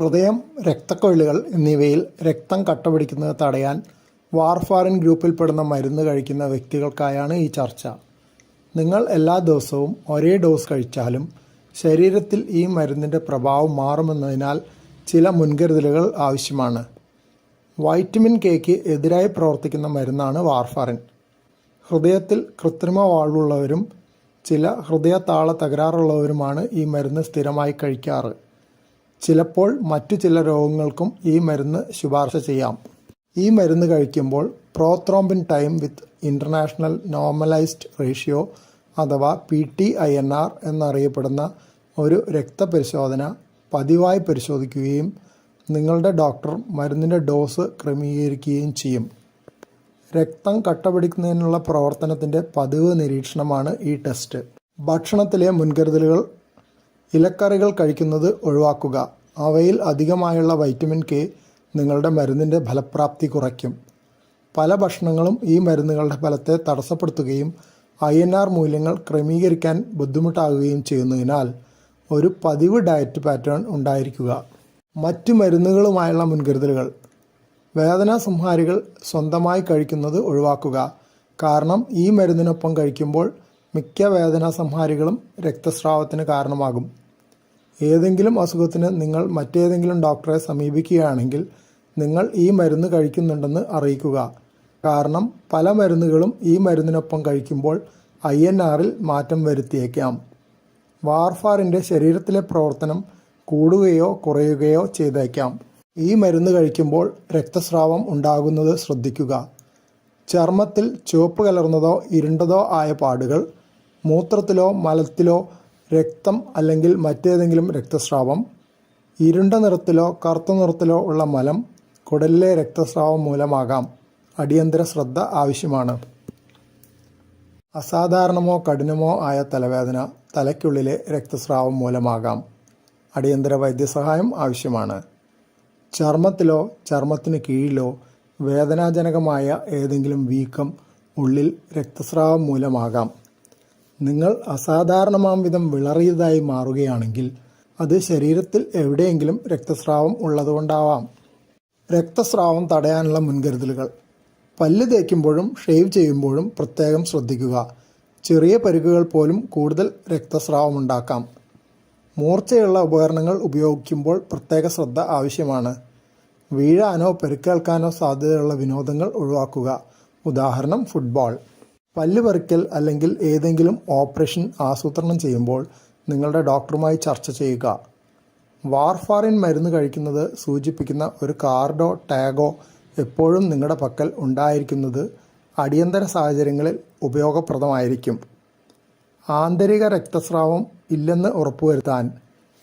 ഹൃദയം രക്തക്കൊഴലുകൾ എന്നിവയിൽ രക്തം കട്ടപിടിക്കുന്നത് തടയാൻ വാർഫാറിൻ ഗ്രൂപ്പിൽപ്പെടുന്ന മരുന്ന് കഴിക്കുന്ന വ്യക്തികൾക്കായാണ് ഈ ചർച്ച. നിങ്ങൾ എല്ലാ ദിവസവും ഒരേ ഡോസ് കഴിച്ചാലും ശരീരത്തിൽ ഈ മരുന്നിന്റെ പ്രഭാവം മാറുമെന്നതിനാൽ ചില മുൻകരുതലുകൾ ആവശ്യമാണ്. വൈറ്റമിൻ കെക്ക് എതിരായി പ്രവർത്തിക്കുന്ന മരുന്നാണ് വാർഫാറിൻ ഹൃദയത്തിൽ കൃത്രിമ വാൾവുള്ളവരും ചില ഹൃദയതാള തകരാറുള്ളവരുമാണ് ഈ മരുന്ന് സ്ഥിരമായി കഴിക്കാറ്. ചിലപ്പോൾ മറ്റു ചില രോഗങ്ങൾക്കും ഈ മരുന്ന് ശുപാർശ ചെയ്യാം. ഈ മരുന്ന് കഴിക്കുമ്പോൾ prothrombin time with international normalised ratio അഥവാ P T I N R എന്നറിയപ്പെടുന്ന ഒരു രക്തപരിശോധന പതിവായി പരിശോധിക്കുകയും നിങ്ങളുടെ ഡോക്ടർ മരുന്നിന്റെ ഡോസ് ക്രമീകരിക്കുകയും ചെയ്യും. രക്തം കട്ടപിടിക്കുന്നതിനുള്ള പ്രവർത്തനത്തിന്റെ പതിവ് നിരീക്ഷണമാണ് ഈ ടെസ്റ്റ്. ഭക്ഷണത്തിലെ മുൻകരുതലുകൾ ഇലക്കറികൾ കഴിക്കുന്നത് ഒഴിവാക്കുക. അവയിൽ അധികമായുള്ള വൈറ്റമിൻ കെ നിങ്ങളുടെ മരുന്നിന്റെ ഫലപ്രാപ്തി കുറയ്ക്കും. പല ഭക്ഷണങ്ങളും ഈ മരുന്നുകളുടെ ഫലത്തെ തടസ്സപ്പെടുത്തുകയും ഐ എൻ ആർ മൂല്യങ്ങൾ ക്രമീകരിക്കാൻ ബുദ്ധിമുട്ടാകുകയും ചെയ്യുന്നതിനാൽ ഒരു പതിവ് ഡയറ്റ് പാറ്റേൺ ഉണ്ടായിരിക്കുക. മറ്റു മരുന്നുകളുമായുള്ള മുൻകരുതലുകൾ. വേദനാ സംഹാരികൾ സ്വന്തമായി കഴിക്കുന്നത് ഒഴിവാക്കുക. കാരണം ഈ മരുന്നിനൊപ്പം കഴിക്കുമ്പോൾ മിക്ക വേദനാ സംഹാരികളും രക്തസ്രാവത്തിന് കാരണമാകും. ഏതെങ്കിലും അസുഖത്തിന് നിങ്ങൾ മറ്റേതെങ്കിലും ഡോക്ടറെ സമീപിക്കുകയാണെങ്കിൽ നിങ്ങൾ ഈ മരുന്ന് കഴിക്കുന്നുണ്ടെന്ന് അറിയിക്കുക. കാരണം പല മരുന്നുകളും ഈ മരുന്നിനൊപ്പം കഴിക്കുമ്പോൾ ഐ എൻ ആറിൽ മാറ്റം വരുത്തിയേക്കാം. വാർഫാറിന്റെ ശരീരത്തിലെ പ്രവർത്തനം കൂടുകയോ കുറയുകയോ ചെയ്തേക്കാം. ഈ മരുന്ന് കഴിക്കുമ്പോൾ രക്തസ്രാവം ഉണ്ടാകുന്നത് ശ്രദ്ധിക്കുക. ചർമ്മത്തിൽ ചുവപ്പ് കലർന്നതോ ഇരുണ്ടതോ ആയ പാടുകൾ മൂത്രത്തിലോ മലത്തിലോ രക്തം അല്ലെങ്കിൽ മറ്റേതെങ്കിലും രക്തസ്രാവം ഇരുണ്ട നിറത്തിലോ കറുത്ത നിറത്തിലോ ഉള്ള മലം കുടലിലെ രക്തസ്രാവം മൂലമാകാം. അടിയന്തര ശ്രദ്ധ ആവശ്യമാണ്. അസാധാരണമോ കഠിനമോ ആയ തലവേദന തലയ്ക്കുള്ളിലെ രക്തസ്രാവം മൂലമാകാം. അടിയന്തര വൈദ്യസഹായം ആവശ്യമാണ്. ചർമ്മത്തിലോ ചർമ്മത്തിന് കീഴിലോ വേദനാജനകമായ ഏതെങ്കിലും വീക്കം ഉള്ളിൽ രക്തസ്രാവം മൂലമാകാം. നിങ്ങൾ അസാധാരണമാം വിധം വിളറിയതായി മാറുകയാണെങ്കിൽ അത് ശരീരത്തിൽ എവിടെയെങ്കിലും രക്തസ്രാവം ഉള്ളതുകൊണ്ടാവാം. രക്തസ്രാവം തടയാനുള്ള മുൻകരുതലുകൾ. പല്ല് തേക്കുമ്പോഴും ഷേവ് ചെയ്യുമ്പോഴും പ്രത്യേകം ശ്രദ്ധിക്കുക. ചെറിയ പരുക്കുകൾ പോലും കൂടുതൽ രക്തസ്രാവം ഉണ്ടാക്കാം. മൂർച്ചയുള്ള ഉപകരണങ്ങൾ ഉപയോഗിക്കുമ്പോൾ പ്രത്യേക ശ്രദ്ധ ആവശ്യമാണ്. വീഴാനോ പെരുക്കേൽക്കാനോ സാധ്യതയുള്ള വിനോദങ്ങൾ ഒഴിവാക്കുക. ഉദാഹരണം ഫുട്ബോൾ. പല്ല് പറിക്കൽ അല്ലെങ്കിൽ ഏതെങ്കിലും ഓപ്പറേഷൻ ആസൂത്രണം ചെയ്യുമ്പോൾ നിങ്ങളുടെ ഡോക്ടറുമായി ചർച്ച ചെയ്യുക. വാർഫാറിൻ മരുന്ന് കഴിക്കുന്നത് സൂചിപ്പിക്കുന്ന ഒരു കാർഡോ ടാഗോ എപ്പോഴും നിങ്ങളുടെ പക്കൽ ഉണ്ടായിരിക്കുന്നത് അടിയന്തര സാഹചര്യങ്ങളിൽ ഉപയോഗപ്രദമായിരിക്കും. ആന്തരിക രക്തസ്രാവം ഇല്ലെന്ന് ഉറപ്പുവരുത്താൻ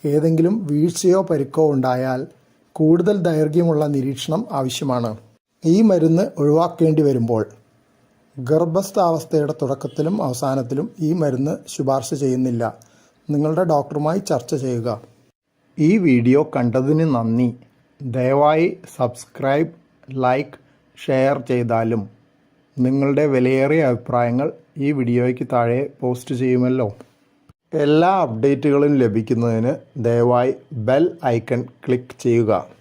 ഏതെങ്കിലും വീഴ്ചയോ പരിക്കോ ഉണ്ടായാൽ കൂടുതൽ ദൈർഘ്യമുള്ള നിരീക്ഷണം ആവശ്യമാണ്. ഈ മരുന്ന് ഒഴിവാക്കേണ്ടി വരുമ്പോൾ ഗർഭസ്ഥാവസ്ഥയുടെ തുടക്കത്തിലും അവസാനത്തിലും ഈ മരുന്ന് ശുപാർശ ചെയ്യുന്നില്ല. നിങ്ങളുടെ ഡോക്ടറുമായി ചർച്ച ചെയ്യുക. ഈ വീഡിയോ കണ്ടതിന് നന്ദി. ദയവായി സബ്സ്ക്രൈബ് ലൈക്ക് ഷെയർ ചെയ്താലും നിങ്ങളുടെ വിലയേറിയ അഭിപ്രായങ്ങൾ ഈ വീഡിയോയ്ക്ക് താഴെ പോസ്റ്റ് ചെയ്യുമല്ലോ. എല്ലാ അപ്ഡേറ്റുകളും ലഭിക്കുന്നതിന് ദയവായി ബെൽ ഐക്കൺ ക്ലിക്ക് ചെയ്യുക.